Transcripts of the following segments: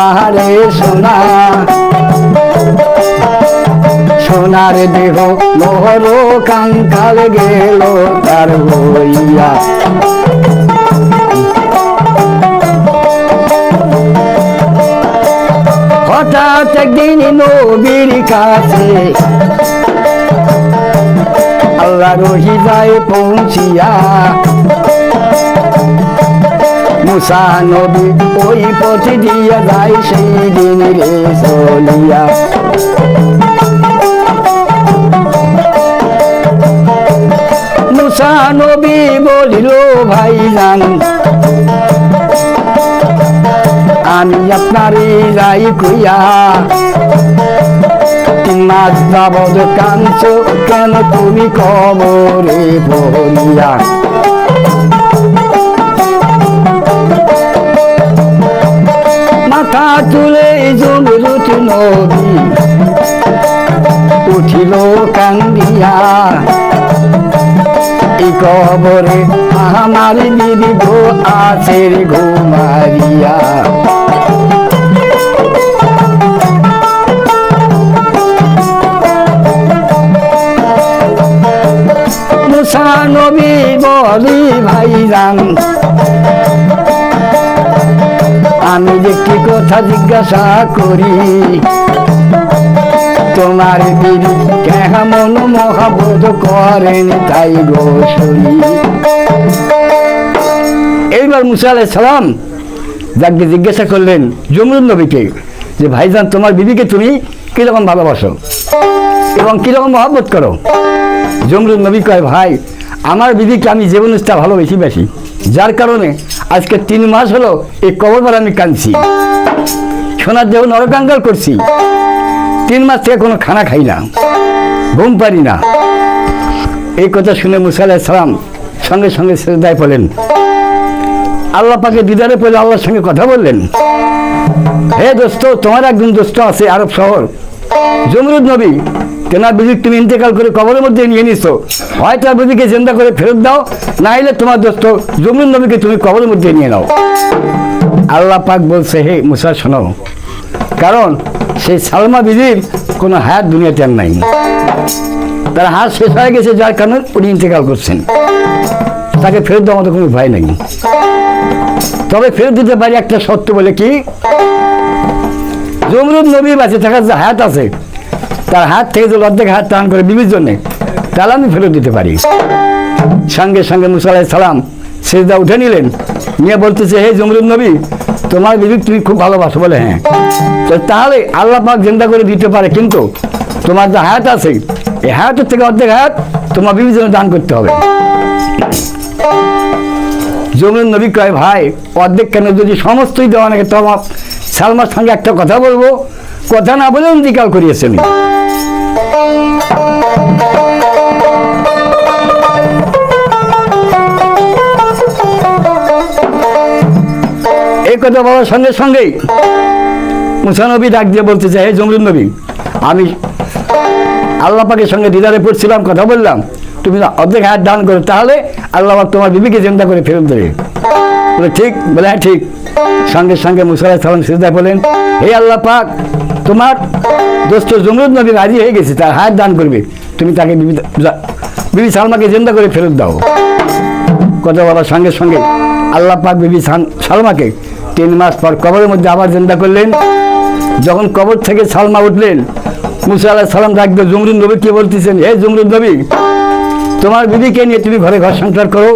পাহাড়ে সোনা। সোনার দেহ মোহর কাঙ্কাল গেল তার হইয়া। হঠাৎ একদিন নবীর কাছে আল্লাহ রহিদায় পৌঁছিয়া মুসা নবী ওই পথে দিয়া যায় সেই দিন রে চলিয়া মুসা নবী বলিল, ভাই জান, আমি আপনারই যাই কইয়া মাস যাবৎ কাঁদছ কেন তুমি কবরে বলিয়া। মাথা তুলে জমরুত নদী। উঠিল কান্দিয়া। এই কবরে আমার দিদি গো আছে ঘুমারিয়া। নবী বলি ভাইজান আমি কি কথা জিজ্ঞাসা করি? তোমার কেমন মহাবোধ করেন তাই গো শুনি। এইবার মুসা আলাই সালাম যাকে জিজ্ঞাসা করলেন জমরুল নবীকে যে, ভাইজান, তোমার বিবিকে তুমি কীরকম ভালোবাসো এবং কীরকম মহব্বত করো? জমরুল নবী কয়, ভাই, আমার বিবিকে আমি জীবন ইচ্ছা ভালোবেসি বেশি। যার কারণে আজকে তিন মাস হলো এই কবরবার আমি কাঁদছি। সোনার দেহ নরকাঙ্গাল করছি। তিন মাস থেকে কোনো খানা খাই না। ঘুম পারি না। এই কথা শুনে মুসা সালাম সঙ্গে সঙ্গে শ্রদ্ধায় পড়লেন আল্লাহ পাকে দিদারে পড়লে আল্লাহর সঙ্গে কথা বললেন। হে দোস্ত, তোমার একজন দোস্ত আছে আরব শহর, জমরুদ নবী। তেনার বিজি তুমি ইন্তেকাল করে কবরের মধ্যে নিয়ে নিছো। হয় তার বিজিকে জিন্দা করে ফেরত দাও না হলে তোমার দোস্ত জমরুদ নবীকে তুমি কবরের মধ্যে নিয়ে নাও। আল্লাহ পাক বলছে, হে মুসা, শোনো। কারণ সেই সালমা বিজির কোনো হায়াত দুনিয়াতে আর নাই। তার হাত শেষ হয়ে গেছে যার কারণে উনি ইন্তেকাল করছেন। তাকে ফেরত দেওয়ার মতো কোনো ভয় নেই। তবে ফেরত দিতে পারি একটা সত্য বলে কি? জমরুদ নবী বাঁচে থাকার যে হাত আছে তার হাত থেকে যদি অর্ধেক হাত টান করে বিবির জন্যে তাহলে আমি ফেরত দিতে পারি। সঙ্গে সঙ্গে মুসালাই সালাম সেজদা উঠে নিলেন। নিয়ে বলতেছে, হে জমরুদ নবী, তোমার বিবি তুমি খুব ভালোবাসো বলে হ্যাঁ। তো তাহলে আল্লাহ পাক জিন্দা করে দিতে পারে, কিন্তু তোমার যে হায়াত আছে, এই হায়াতের থেকে অর্ধেক হায়াত তোমার বিবির জন্য দান করতে হবে। জমরুদ নবী কয়, ভাই, অর্ধেক কেন? যদি সমস্তই দেওয়া নাকি তোমার সালমার সঙ্গে একটা কথা বলব। কথা না বলে ইন্তিকাল করিয়েছেন এই কথা বলার সঙ্গে সঙ্গেই মুসানবী ডাক দিয়ে বলতে চাই হে জমরুদ নবী, আমি আল্লাহ পাকের সঙ্গে দিদারে পড়ছিলাম, কথা বললাম। তুমি অর্ধেক হাত দান করো, তাহলে আল্লাহ পাক তোমার বিবিকে চিন্তা করে ফেরত দেবে। বলে, ঠিক, বলে হ্যাঁ ঠিক। সঙ্গে সঙ্গে মুসাল্লাহ সালাম সিজদায় বলেন হে আল্লাহ পাক, তোমার দোস্ত জমরুদ নবী রাজি হয়ে গেছে, তার হাত দান করবে। তুমি তাকে বিবি সালমাকে জিন্দা করে ফেরত দাও। কথা বলার সঙ্গে সঙ্গে আল্লাহ পাক বিবি সালমাকে তিন মাস পর কবরের মধ্যে আবার জিন্দা করলেন। যখন কবর থেকে সালমা উঠলেন, মুসা আল্লাহ সালাম ডাকবে জমরুদ নবী কে বলতেছেন? হে জমরুদ নবী, তোমার বিবিকে নিয়ে তুমি ঘরে ঘর সংসার করো,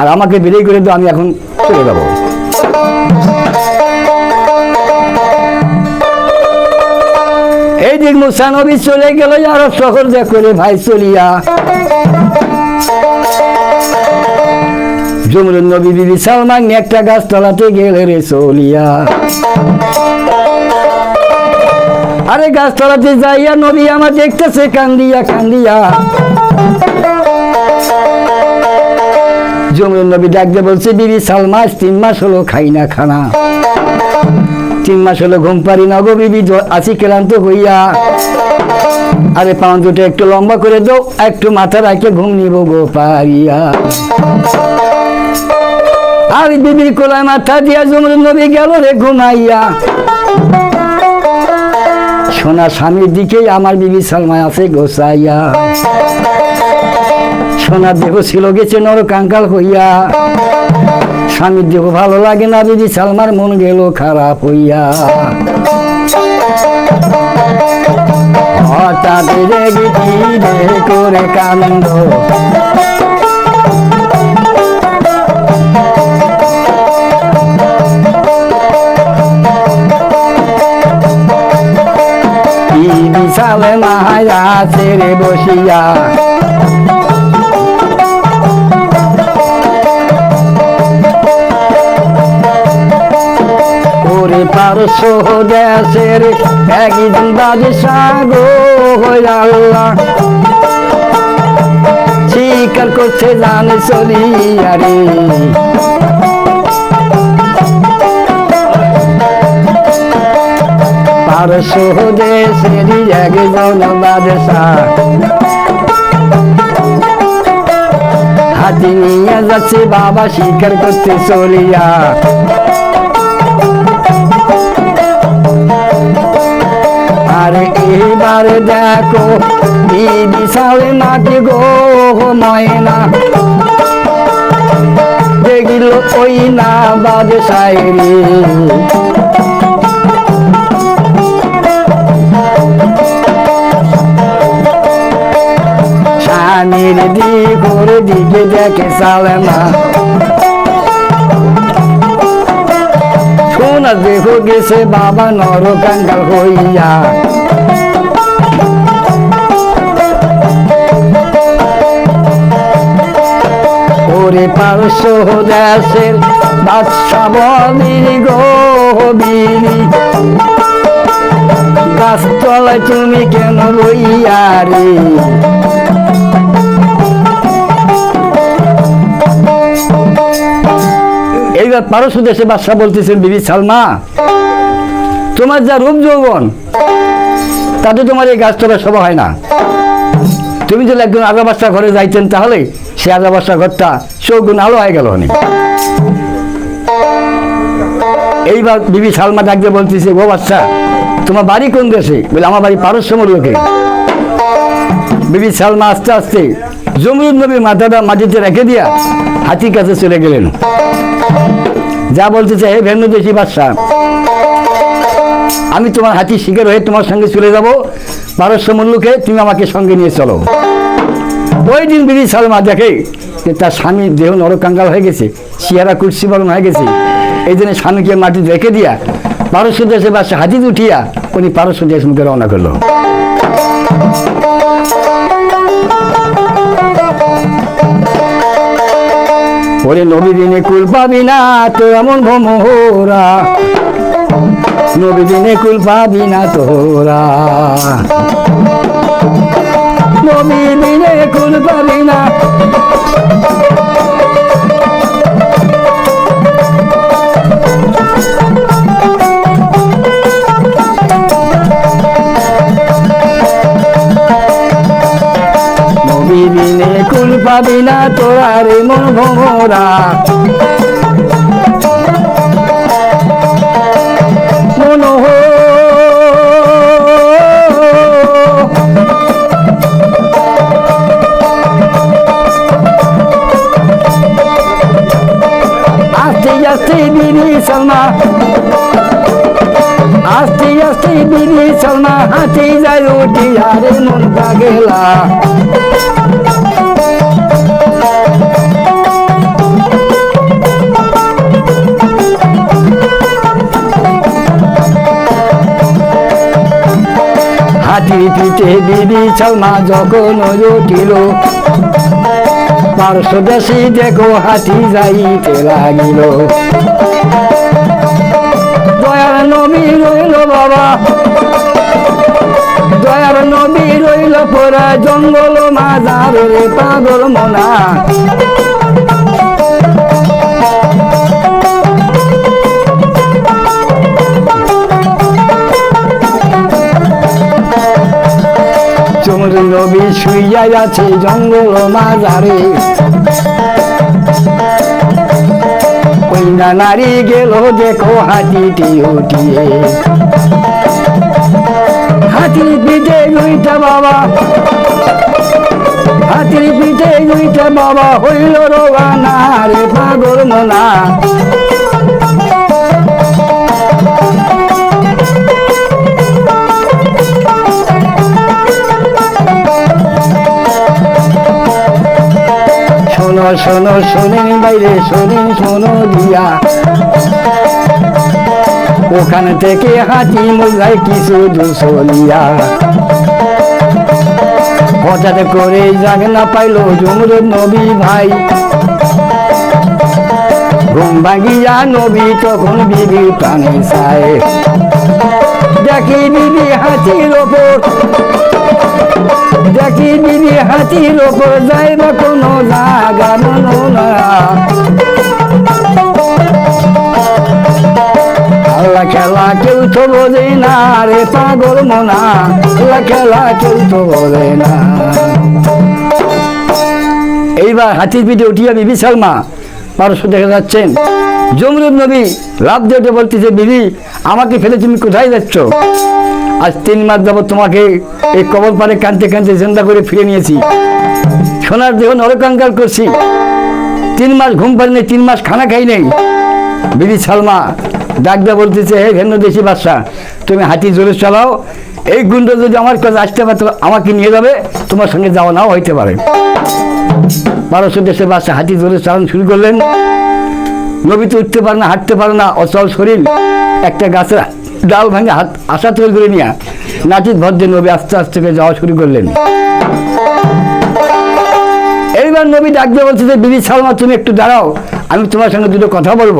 আর আমাকে বিদায় করে দাও, আমি এখন চলে যাব। এই মুসা নবী চলে গেল আরও শহর দেখ করে, ভাই চলিয়া জমরুল নবী বিবি সালমান একটা গাছ তলাতে গেলে রে চলিয়া আরে গাছ তলাতে যাইয়া নবী আমার দেখতেছে, কান্দিয়া কান্দিয়া। জমরুল নবী ডাকতে বলছে, বিবি সালমাস তিন মাস হলো খাই না, খানা। তিন মাস হলো ঘুম পারি না গো বিবি আছি ক্লান্ত হইয়া। আরে পাউন দুটো একটু লম্বা করে দাও, একটু মাথা রাখে ঘুম নিব গো পারিয়া আর বিবির কোলায় মাথা দিয়া জমরুদ নবী গেল রে ঘুমাইয়া। সোনা স্বামীর দিকেই আমার বিবি সালমা আছে গোসাইয়া। সোনার দেহ ছিল গেছে নর কাঙ্কাল হইয়া। স্বামীর দেহ ভালো লাগে না বিবি সালমার মন গেল খারাপ হইয়া। হঠাৎ রে করে কানন্দ কি বিশাল মায়া ছেড়ে বসিয়া ওরে পারশ দেশের একদিন সাগো হয়ে আল্লাহ। স্বীকার করছে জানে চলিয়া রে। পারশ দেশের একজন বাদশা। হাতি নিয়ে যাচ্ছে, বাবা স্বীকার করতে চলিয়া। এবার দেখো, দিদি নাকি গো ময়না দেখিল ওই না বাদ সাইরি। স্বামীর দিগুর দিকে দেখে সালেমা। শোনা দেহ গেছে বাবা নর কাঙ্গাল হইয়া। ওরে পারশ দেশের বাদশা বলির গবিরি গাছতলায় তুমি কেন লইয়া রে? এইবার পারস্য দেশে বাদশাহ বলতেছেন, বিবি সালমা, তোমার যা রূপ যৌবন, তাতে তোমার এই গাছতলা শোভা হয় না। তুমি যদি একজন আগা বাচ্চা ঘরে যাইতেন তাহলে সে আগা বাচ্চা ঘরটা চৌগুণ আলো হয়ে গেল অনেক। এইবার বিবি সালমা ডাকতে বলতেছে, ও বাচ্চা, তোমার বাড়ি কোন দেশে? বলে, আমার বাড়ি পারস্য লোকে। বিবি সালমা আস্তে আস্তে জমরুদ নবীর মাথাটা মাটিতে রেখে দিয়া হাতির কাছে চলে গেলেন। যা বলতেছে হে ভেন্ন দেশি বাদশাহ, আমি তোমার হাতির শিকার হয়ে তোমার সঙ্গে চলে যাব। পারস্য মুল্লুকে তুমি আমাকে সঙ্গে নিয়ে চলো। ওই দিন বিবি সালমা দেখে যে তার স্বামীর দেহ নরকাঙ্গাল হয়ে গেছে, চেহারা কুর্সি বরণ হয়ে গেছে। এই জন্য স্বামীকে মাটি রেখে দিয়া পারস্য দেশে বাসা হাতিত উঠিয়া উনি পারস্য দেশ মুখে রওনা করল। ওরে নবী দিনে কুল পাবি না, তো এমন ভমোরা। নবী দিনে কুল পাবি না তোরা। নবী পাবি না। নবী দিনে কুল পাবি না তোরা রে মন ভমরা। আরে মনটা গেলা। হাতির পিঠে বিবি সালমা যখন উঠিল পার্শ্ব দেশি দেখো হাতি যাইতে লাগিল। দয়ার নবী রইল বাবা দয়ার নবী রইল পরা জঙ্গল মাজার রে পাগল মনা। চমর নবী শুইয়া আছে জঙ্গল মাজারে। তিনটা নারী গেল দেখো হাতিটি উঠিয়ে। হাতির পিঠে দুইটা বাবা। হাতির পিঠে দুইটা বাবা হইল রোগানা রে পাগল মোনা। শোনো শোনো, শোনেন বাইরে, শোনেন, শোনো দিয়া। ওখান থেকে হাতি মোজায় কিছু দুশলিয়া হঠাৎ করে জাগ না পাইলো জমুর নবী ভাই। ঘুম ভাঙিয়া নবী তখন বিবি প্রাণে চায়। দেখি বিবি হাতির ওপর, দেখি বিবি হাতির ওপর, যাইবা কোনো জাগা মনো না খেলা কেউ তো না, রে পাগল মনা। খেলা কেউ তো বোঝে না। এইবার হাতির পিঠে উঠিয়া বিবি শর্মা পারস্য দেখা যাচ্ছেন। জমরুদ নবী লাভ দিয়ে বলতেছে, বিবি, আমাকে ফেলে তুমি কোথায় যাচ্ছ? আজ তিন মাস যাবত তোমাকে এই কবর পারে কানতে কানতে জিন্দা করে ফিরে নিয়েছি। সোনার দেহ নরকাঙ্কাল করছি। তিন মাস ঘুম পারিনি তিন মাস খানা খাই নেই। বিবি সালমা ডাকদা বলতেছে, হে ভেন্ন দেশি বাদশা তুমি হাতি জোরে চালাও। এই গুন্ড যদি আমার কাছে আসতে পারতো আমাকে নিয়ে যাবে। তোমার সঙ্গে যাওয়া নাও হইতে পারে। বারোশো দেশের বাদশা হাতি জোরে চালানো শুরু করলেন। নবী তো উঠতে পারে না, হাঁটতে পারে না, অচল শরীর। একটা গাছের ডাল ভাঙে হাত, আশা তৈরি করে নিয়ে নাচিত ভদ্রে নবী আস্তে আস্তে করে যাওয়া শুরু করলেন। এইবার নবী ডাক দিয়ে বলছে যে বিবি সালমা, তুমি একটু দাঁড়াও। আমি তোমার সঙ্গে দুটো কথা বলব।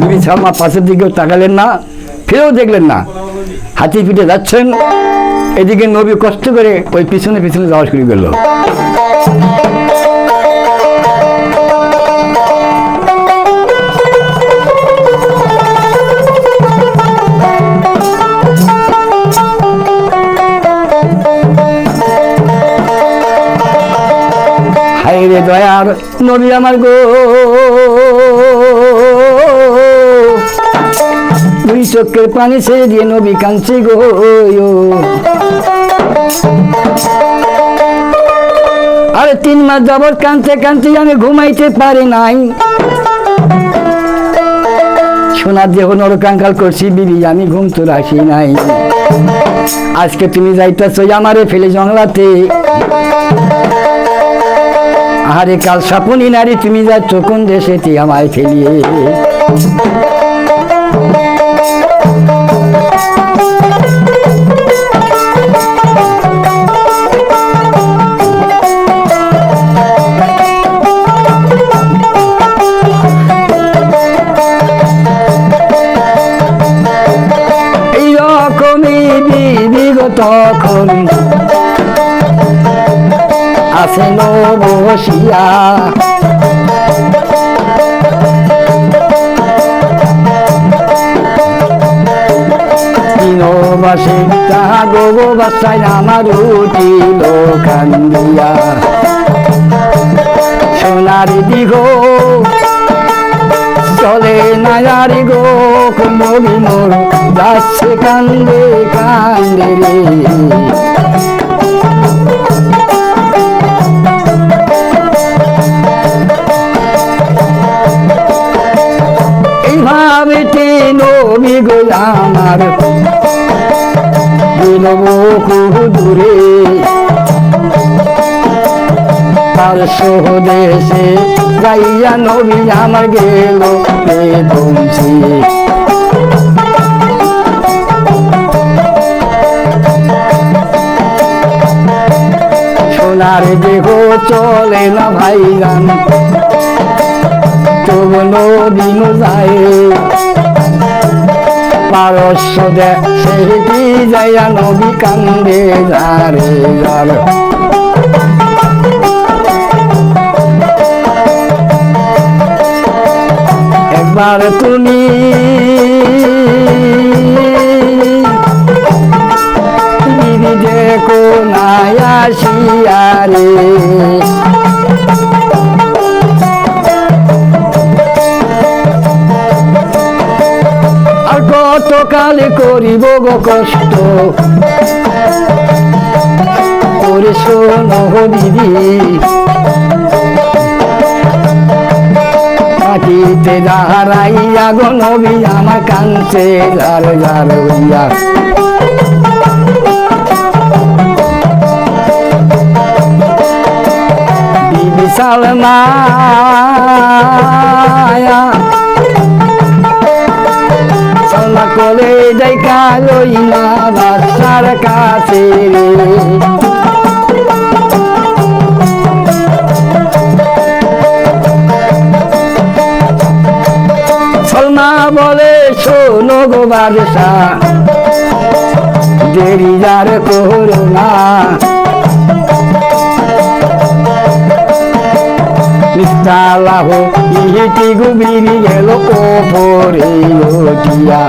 বিবি সালমা পাশের দিকেও তাকালেন না, ফিরেও দেখলেন না। হাতি পিঠে যাচ্ছেন, এদিকে নবী কষ্ট করে ওই পিছনে পিছনে যাওয়া শুরু করল। রে দয়ার নবী আমার গো। দুই চোখের পানি ছেড়ে দিয়ে নবী কাঁদছে গো। আরে তিন মাস যাবৎ কাঁদতে কাঁদতে আমি ঘুমাইতে পারি নাই। সোনার দেহ নরকাঙ্কাল করছি বিবি, আমি ঘুম তো রাখি নাই। আজকে তুমি যাইতেছ আমারে ফেলে জংলাতে আরে কাল সাপুনি নারী তুমি যাচ্ছ কোন দেশে? আমায় ফেলিয়ে। বাসে তাহা গো বাসায় আমার উঠিল কান্দিয়া সোনার দিঘ চলে নায়ারি গো নবী মোর যাচ্ছে কান্দে কান্দে রে। এইভাবে নবী গো আমার বহু দূরে। তার দেশে গাইয়া নবী আমার গেল পৌঁছে সোনার দেহ চলে না ভাই গান তবু দিন যায় পারস্য সেটি যাইয়া নবী কান্দে যারে যার। একবার তুমি দিদি দেখো নাই আসিয়ারে করিব গো কষ্ট। ওরে শোনো দিদি মাটিতে দাঁড়াইয়া গো নবী আমার কাঞ্চে ঝার ঝার হইয়া। বিবি সালমায়া করে দেখা লইলা বাচ্চার কাছে সলমা বলে শোনো গো বাদশা দেরি যার করো না ইহিটি গুবিরি গেল ওপরে উঠিয়া